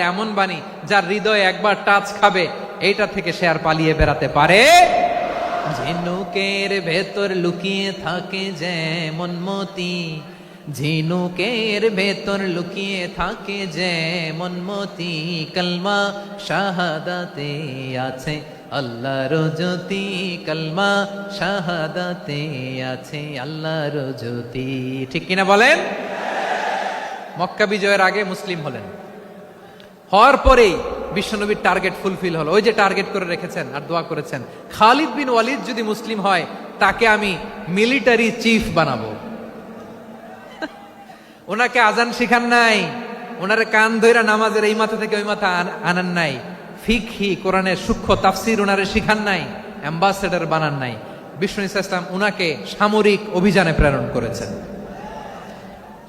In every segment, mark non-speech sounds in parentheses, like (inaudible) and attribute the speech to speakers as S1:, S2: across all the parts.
S1: এমন বাণী যার হৃদয়ে একবার টাচ খাবে, এইটা থেকে সে আর পালিয়ে বেড়াতে পারে? ঝিনুকের ভেতর লুকিয়ে থাকে যেমন মতি ঝিনুকের ভেতর লুকিয়ে থাকে যেমন মতি কলমা শাহাদাতে আছে, আল্লাহর জ্যোতি। কলমা শাহাদাতে আছে, আল্লাহর জ্যোতি। ঠিক কিনা বলেন? মক্কা বিজয়ের আগে মুসলিম হলেন। হওয়ার পরেই বিশ্বনবীর টার্গেট ফুলফিল হলো। ওই যে টার্গেট করে রেখেছেন আর দোয়া করেছেন। খালিদ বিন ওয়ালিদ যদি মুসলিম হয়, তাকে আমি মিলিটারি চিফ বানাবো। (laughs) ওনাকে আজান শিখান নাই। ওনারে কান ধইরা নামাজের এই মাথা থেকে ওই মাথা আন- আনান নাই। ফিকহি, কোরআনের সূক্ষ্ম তাফসির ওনারে শিখান নাই। অ্যাম্বাসেডার বানান নাই। বিষ্ণু ইসলাম ওনাকে সামরিক অভিযানে প্রেরণ করেছেন।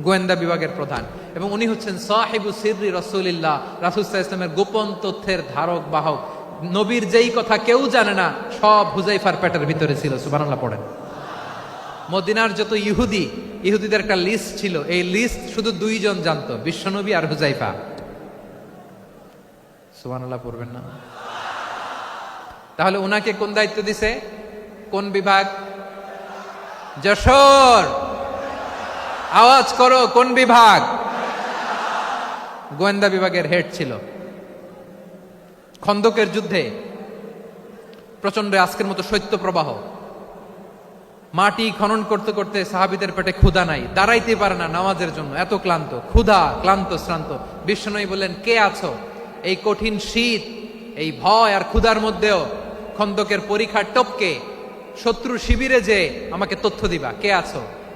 S1: গোয়েন্দা বিভাগের প্রধান। এবং উনি হচ্ছেন সাহেবু সিররি রসুলিল্লাহ রাসুসাহ ইসলামের গোপন তথ্যের ধারক, বাহক। নবীর যেই কথা কেউ জানে না, সব হুজাইফার পেটের ভিতরে ছিল সুবানাল্লাহ পড়েন। মদিনার যত ইহুদি, ইহুদিদের একটা লিস্ট ছিল। এই লিস্ট শুধু দুইজন জানতো, বিশ্বনবী আর হুজাইফা। সুবানাল্লাহ পড়বেন না। তাহলে ওনাকে কোন দায়িত্ব দিছে? কোন বিভাগ? যশোর। আওয়াজ করো, কোন বিভাগ? গোয়েন্দা বিভাগের হেড ছিল। খন্দকের যুদ্ধে প্রচণ্ড আজকের মতো শৈত্য প্রবাহ। মাটি খনন করতে করতে সাহাবিদের পেটে ক্ষুধা নাই। দাঁড়াইতে পারে না নামাজের জন্য। এত ক্লান্ত। ক্ষুধা, ক্লান্ত, শ্রান্ত। বিষ্ণনই বললেন, কে আছো? এই কঠিন শীত, এই ভয় আর ক্ষুধার মধ্যেও খন্দকের পরীক্ষার টপকে শত্রু শিবিরে যে আমাকে তথ্য দিবা। কে আছো?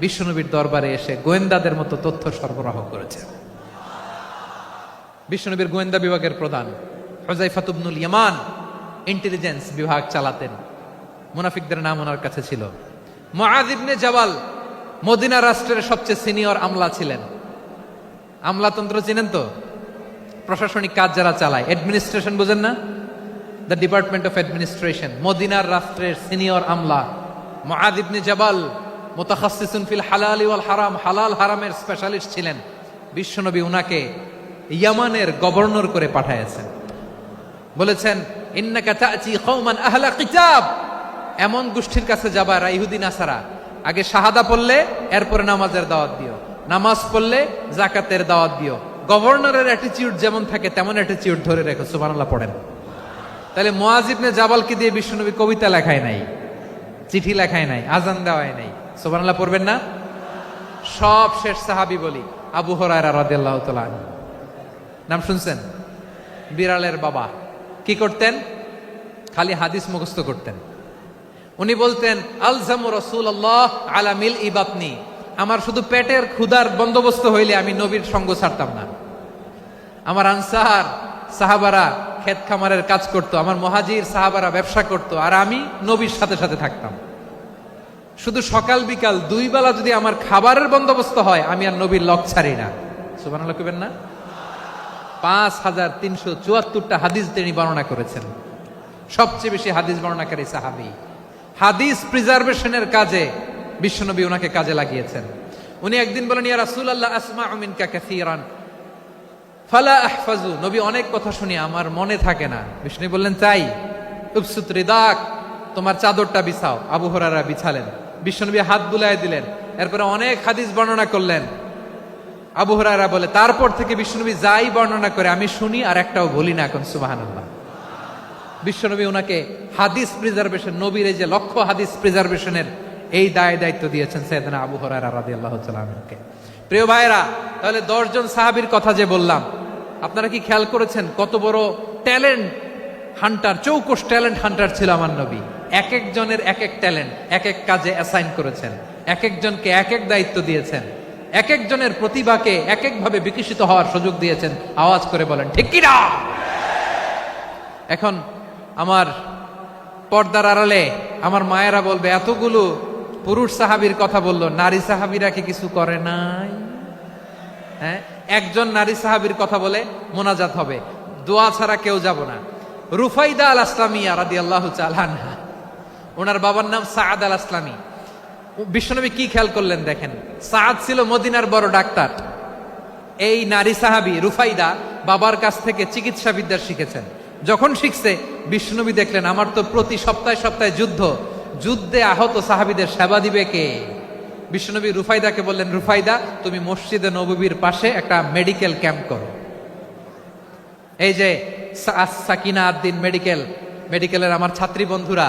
S1: বিশ্বনবীর দরবারে এসে গোয়েন্দাদের মতো তথ্য সরবরাহ করেছে। বিশ্বনবীর গোয়েন্দা বিভাগের প্রধান হজাইফাতুবনুল ইয়ামান ইন্টেলিজেন্স বিভাগ চালাতেন। মুনাফিকদের নাম ওনার কাছে ছিল। ইবনে জাবাল মদিনা রাষ্ট্রের সবচেয়ে সিনিয়র আমলা ছিলেন। আমলাতন্ত্র চিনেন তো? প্রশাসনিক কাজ যারা চালায়, অ্যাডমিনিস্ট্রেশন বুঝেন না? দ্য ডিপার্টমেন্ট অফ অ্যাডমিনিস্ট্রেশন, মদিনার রাষ্ট্রের সিনিয়র আমলা মুআদ ইবনে জাবাল মুতাখাসসিসুন ফিল হালাল ওয়াল হারাম। হালাল হারামের স্পেশালিস্ট ছিলেন বিশ্বনবী, উনাকে ইয়ামানের গভর্নর করে পাঠাইছেন বলেছেন, ইন্নাকা তা'তি কওমান আহলা কিতাব। এমন গোষ্ঠীর কাছে যাবা এরা ইহুদি, নাসারা। আগে শাহাদা পড়লে, এরপরে নামাজের দাওয়াত দিও। নামাজ পড়লে জাকাতের দাওয়াত দিও। গভর্নরের অ্যাটিটিউড যেমন থাকে, তেমন অ্যাটিটিউড ধরে রেখো। সুবহানাল্লাহ, পড়েন। তাহলে মুয়াজিবনে জাবালকে দিয়ে বিশ্বনবী কবিতা লেখায় নাই, চিঠি লেখায় নাই, আজান দেওয়ায় নাই। সুবহানাল্লাহ, পড়বেন না? সব শেষ সাহাবি বলি, আবু হরায়রা রাদিয়াল্লাহু তাআলা নাম শুনছেন? বিড়ালের বাবা। কি করতেন? খালি হাদিস মুখস্থ করতেন। উনি বলতেন, আলজামু রসুল্লাহ আলা মিল ইবাতনি আমার শুধু পেটের ক্ষুধার বন্দোবস্ত হইলে আমি নবীর সঙ্গ ছাড়তাম না। আমার আনসার সাহাবারা ক্ষেত খামারের কাজ করত, আমার মহাজির সাহাবারা ব্যবসা করত, আর আমি নবীর সাথে সাথে থাকতাম। শুধু সকাল বিকাল দুই বেলা যদি আমার খাবারের বন্দোবস্ত হয়, আমি আর নবীর লক ছাড়ি না। সুবান না? পাঁচ হাজার তিনশো চুয়াত্তরটা হাদিস তিনি বর্ণনা করেছেন। সবচেয়ে বেশি হাদিস বর্ণনাকারী সাহাবি। হাদিস প্রিজার্ভেশনের কাজে বিশ্বনবী ওনাকে কাজে লাগিয়েছেন। উনি একদিন বলেন, ইয়া রাসূলুল্লাহ আসমা মিনকা কাসীরান। ফালা আহফাজু, নবী অনেক কথা শুনি, আমার মনে থাকে না। বিষ্ণু বললেন, তাই। উপসুত রিদাক, তোমার চাদরটা বিছাও। আবু হরারা বিছালেন। বিশ্বনবী হাত বুলায় দিলেন। এরপরে অনেক হাদিস বর্ণনা করলেন। আবু হরারা বলে, তারপর থেকে বিশ্বনবী যাই বর্ণনা করে, আমি শুনি আর একটাও বলি না এখন, সুবহানাল্লাহ। বিশ্বনবী ওনাকে হাদিস প্রিজার্ভেশন নবীর এই যে লক্ষ্য হাদিস প্রিজার্ভেশনের এই দায় দায়িত্ব দিয়েছেন সৈয়দনা আবু হরারা রাদি তাআলা আনহুকে। প্রিয় ভাইরা তাহলে দশজন সাহাবীর কথা যে বললাম, আপনারা কি খেয়াল করেছেন কত বড় ট্যালেন্ট হান্টার চৌকস ট্যালেন্ট হান্টার ছিল আমার নবী। এক একজনের এক এক ট্যালেন্ট, এক এক কাজে অ্যাসাইন করেছেন, এক একজনকে এক এক দায়িত্ব দিয়েছেন, এক একজনের প্রতিভাকে এক একভাবে বিকশিত হওয়ার সুযোগ দিয়েছেন। আওয়াজ করে বলেন, ঠিক কিনা এখন আমার পর্দার আড়ালে আমার মায়েরা বলবে, এতগুলো পুরুষ সাহাবীর কথা বলল, নারী সাহাবীরা কি কিছু করে নাই? হ্যাঁ একজন নারী সাহাবীর কথা বলে মোনাজাত হবে, দোয়া ছাড়া কেউ যাব না। রুফাইদা আল আসলামিয়া রাদি আল্লাহ চালানহা ওনার বাবার নাম সাদ আল আসলামী বিশ্বনবী কি খেয়াল করলেন দেখেন? সাদ ছিল মদিনার বড় ডাক্তার। এই নারী সাহাবি রুফাইদা বাবার কাছ থেকে চিকিৎসা বিদ্যা শিখেছেন। যখন শিখছে বিষ্ণুবী দেখলেন, আমার তো প্রতি সপ্তাহে সপ্তাহে যুদ্ধ। যুদ্ধে আহত সাহাবিদের সেবা দিবে কে? বিষ্ণুবী রুফাইদাকে বললেন, রুফাইদা, তুমি মসজিদে নববীর পাশে একটা মেডিকেল ক্যাম্প করো। এই যে সাকিনা আদ্দিন মেডিকেল, মেডিকেলের আমার ছাত্রী বন্ধুরা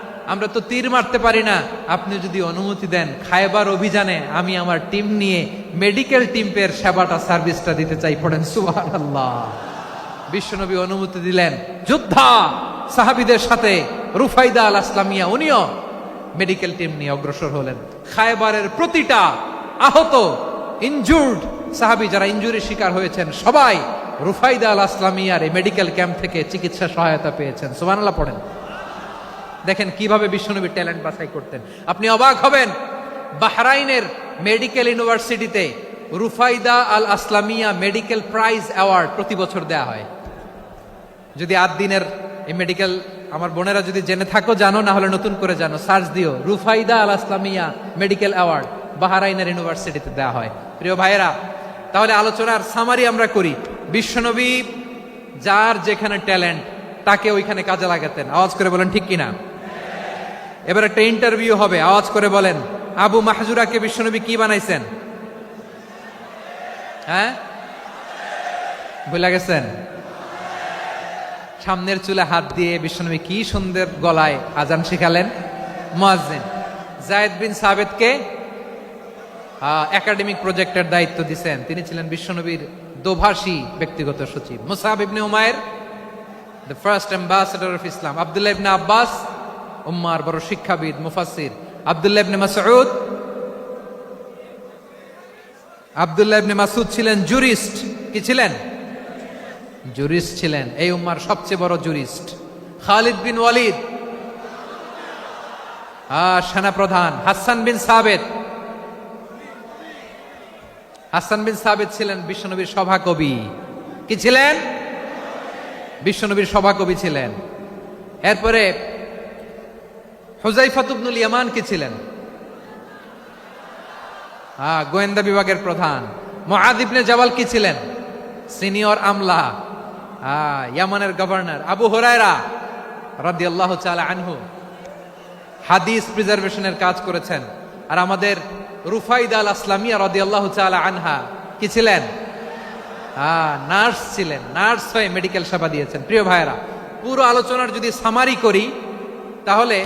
S1: আমরা তো তীর মারতে পারি না। আপনি যদি অনুমতি দেন খায়বার অভিযানে আমি আমার টিম নিয়ে মেডিকেল টিমের সেবাটা, সার্ভিসটা দিতে চাই। পড়েন, সুবহানাল্লাহ। বিশ্বনবী অনুমতি দিলেন। যোদ্ধা সাহাবিদের সাথে রুফাইদা আল আসলামিয়া, উনিও মেডিকেল টিম নিয়ে অগ্রসর হলেন। খায়বারের প্রতিটা আহত ইনজুর্ড সাহাবি যারা ইনজুরির শিকার হয়েছেন, সবাই রুফাইদা আল আসলামিয়ার এই মেডিকেল ক্যাম্প থেকে চিকিৎসা সহায়তা পেয়েছেন। সুবহানাল্লাহ, পড়েন। দেখেন কীভাবে বিশ্বনবী ট্যালেন্ট বাছাই করতেন। আপনি অবাক হবেন, বাহরাইনের মেডিকেল ইউনিভার্সিটিতে Rufaida Al Aslamia medical prize award প্রতি বছর দেয়া হয়। যদি আট দিনের এই মেডিকেল, আমার বোনেরা যদি জেনে থাকো, জানো, না হলে নতুন করে জানো, সার্চ দিও, রুফাইদা আল আসলামিয়া মেডিকেল অ্যাওয়ার্ড বাহারাইনের ইউনিভার্সিটিতে দেওয়া হয়। প্রিয় ভাইয়েরা, তাহলে আলোচনার সামারি আমরা করি। বিশ্বনবী যার যেখানে ট্যালেন্ট, তাকে ওইখানে কাজে লাগাতেন। আওয়াজ করে বলেন, ঠিক কিনা? এবার একটা ইন্টারভিউ হবে, আওয়াজ করে বলেন, আবু মাহজুরাকে বিশ্বনবী কি বানাইছেন? হ্যাঁ? ভুলে গেছেন? সামনের চুলে হাত দিয়ে বিশ্বনবী কি সুন্দর গলায় আজান শিখালেন? মুয়াজ্জিন। জায়েদ বিন সাবেদকে একাডেমিক প্রজেক্টের দায়িত্ব দিছেন। তিনি ছিলেন বিশ্বনবীর দোভাষী ব্যক্তিগত সচিব। Musab ibn Umair the first ambassador of Islam Abdullah ibn Abbas উম্মার বড় শিক্ষাবিদ, মুফাসসির আব্দুল্লাহ ইবনে মাসউদ। আব্দুল্লাহ ইবনে মাসুদ ছিলেন জুরিস্ট। কি ছিলেন? জুরিস্ট ছিলেন। এই উম্মার সবচেয়ে বড় জুরিস্ট। খালিদ বিন ওয়ালিদ। সেনাপ্রধান হাসান বিন সাবেদ। হাসান বিন সাবেদ ছিলেন বিশ্বনবীর সভাকবি। কি ছিলেন? বিশ্বনবীর সভাকবি ছিলেন। এরপরে হুজাইফাতুবনুল ইয়ামান কি ছিলেন? হ্যাঁ গোয়েন্দা বিভাগের প্রধান। মহাদিবনে জাবাল কি ছিলেন? সিনিয়র আমলা। হ্যাঁ ইয়ামানের গভর্নর। আবু হরায়রা রাদিয়াল্লাহু চালা আনহু হাদিস প্রিজার্ভেশনের কাজ করেছেন। আর আমাদের রুফাইদ আল আসলামিয়া রাদিয়াল্লাহু চালা আনহা কি ছিলেন? হ্যাঁ নার্স ছিলেন। নার্স হয়ে মেডিকেল সেবা দিয়েছেন। প্রিয় ভাইয়েরা, পুরো আলোচনার যদি সামারি করি, তাহলে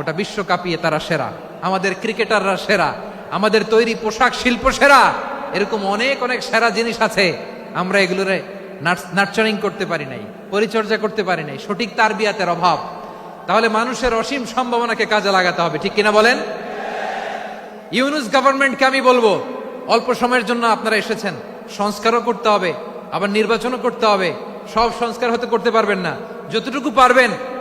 S1: গোটা বিশ্ব কাঁপিয়ে তারা সেরা। আমাদের ক্রিকেটাররা সেরা। আমাদের তৈরি পোশাক শিল্প সেরা। এরকম অনেক অনেক সেরা জিনিস আছে। আমরা এগুলোরে নার্চারিং করতে পারি নাই, পরিচর্যা করতে পারি নাই, সঠিক তারবিয়াতের অভাব। তাহলে মানুষের অসীম সম্ভাবনাকে কাজে লাগাতে হবে, ঠিক কিনা বলেন? ইউনুস গভর্নমেন্টকে আমি বলব, অল্প সময়ের জন্য আপনারা এসেছেন, সংস্কারও করতে হবে, আবার নির্বাচনও করতে হবে। সব সংস্কার হতে করতে পারবেন না। যতটুকু পারবেন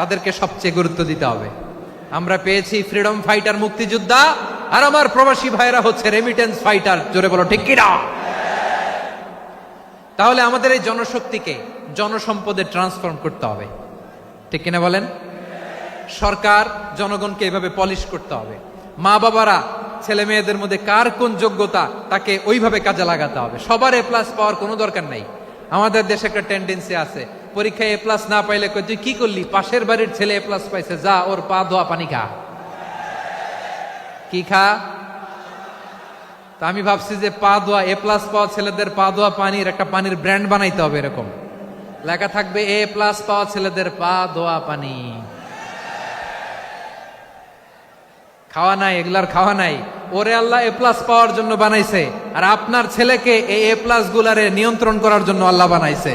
S1: তাদেরকে সবচেয়ে গুরুত্ব দিতে হবে। আমরা পেয়েছি ফ্রিডম ফাইটার মুক্তিযোদ্ধা আর আমার প্রবাসী ভাইরা হচ্ছে রেমিটেন্স ফাইটার জোরে বলো, ঠিক কিনা? তাহলে আমাদের এই জনশক্তিকে, জনসম্পদে ট্রান্সফর্ম করতে হবে। ঠিক কিনা বলেন? সরকার জনগণকে এভাবে পলিশ করতে হবে। মা বাবারা, ছেলে মেয়েদের মধ্যে কার কোন যোগ্যতা, তাকে ওইভাবে কাজে লাগাতে হবে। সবার এ প্লাস পাওয়ার কোনো দরকার নাই। আমাদের দেশে একটা টেন্ডেন্সি আছে পরীক্ষায় এ প্লাস না পাইলে তুই কি করলি? পাশের বাড়ির ছেলে এ প্লাস পাইছে, যা, ওর পা ধোয়া, পানি খা। কি খা? তা আমি ভাবছি যে পা ধোয়া এ প্লাস পাওয়া ছেলেদের পা ধোয়া, পানির একটা পানির ব্র্যান্ড বানাইতে হবে এরকম। লেখা থাকবে এ প্লাস পাওয়া ছেলেদের পা ধোয়া, পানি। খাওয়া নাই, এগুলার খাওয়া নাই। ওরে আল্লাহ এ প্লাস পাওয়ার জন্য বানাইছে। আর আপনার ছেলেকে এই এ প্লাস গুলারে নিয়ন্ত্রণ করার জন্য আল্লাহ বানাইছে।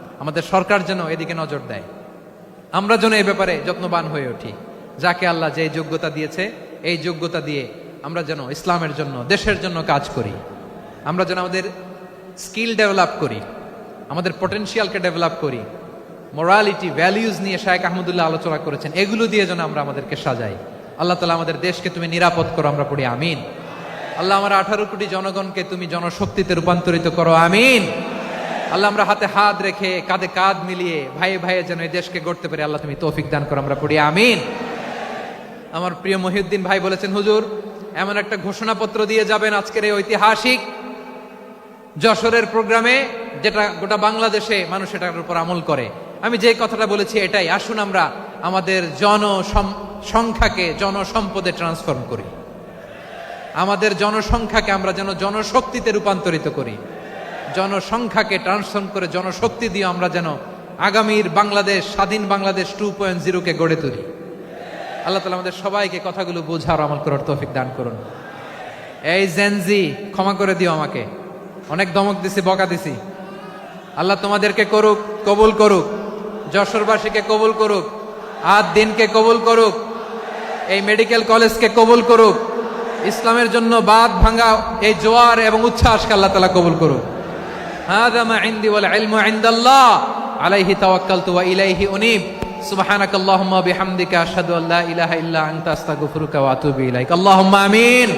S1: আমাদের সরকার যেন এদিকে নজর দেয়। আমরা যেন এই ব্যাপারে যত্নবান হয়ে উঠি। যাকে আল্লাহ যে যোগ্যতা দিয়েছে, এই যোগ্যতা দিয়ে আমরা যেন ইসলামের জন্য, দেশের জন্য কাজ করি। আমরা যেন আমাদের স্কিল ডেভেলপ করি, আমাদের পটেনশিয়ালকে ডেভেলপ করি মোরালিটি ভ্যালিউজ নিয়ে শায়েক আহমদুল্লাহ আলোচনা করেছেন, এগুলো দিয়ে যেন আমরা আমাদেরকে সাজাই। আল্লাহ তালা আমাদের দেশকে তুমি নিরাপদ করো, আমরা পড়ি, আমিন। আল্লাহ আমার আঠারো কোটি জনগণকে তুমি জনশক্তিতে রূপান্তরিত করো, আমিন। আল্লাহ, আমরা হাতে হাত রেখে কাঁধে কাঁধ মিলিয়ে ভাইয়ে ভাইয়ে যেন এই দেশকে গড়তে পারি আল্লাহ তুমি তৌফিক দান করো, আমরা পড়ি, আমিন। আমার প্রিয় মহিউদ্দিন ভাই বলেছেন, হুজুর, এমন একটা ঘোষণাপত্র দিয়ে যাবেন আজকের এই ঐতিহাসিক যশোরের প্রোগ্রামে, যেটা গোটা বাংলাদেশে মানুষ এটার উপর আমল করে। আমি যে কথাটা বলেছি এটাই, আসুন আমরা আমাদের জন সংখ্যাকে জনসম্পদে ট্রান্সফর্ম করি। আমাদের জনসংখ্যাকে আমরা যেন জনশক্তিতে রূপান্তরিত করি। জনসংখ্যাকে ট্রান্সফর্ম করে জনশক্তি দিয়ে আমরা যেন আগামীর বাংলাদেশ, স্বাধীন বাংলাদেশ টু পয়েন্ট জিরোকে গড়ে তুলি। আল্লাহ তালা আমাদের সবাইকে কথাগুলো বোঝার আমল করার তৌফিক দান করুন। এই জেনজি ক্ষমা করে দিও আমাকে। অনেক দমক দিছি, বকা দিছি। আল্লাহ তোমাদেরকে করুক, কবুল করুক। যশোরবাসীকে কবুল করুক। আদ দিনকে কবুল করুক। এই মেডিকেল কলেজকে কবুল করুক। ইসলামের জন্য বাদ ভাঙা এই জোয়ার এবং উচ্ছ্বাসকে আল্লাহ তালা কবুল করুক। هذا ما عندي والعلم عند الله. عليه توكلت وإليه أنيب. سبحانك اللهم وبحمدك أشهد أن لا إله إلا أنت أستغفرك وأتوب إليك. اللهم آمين.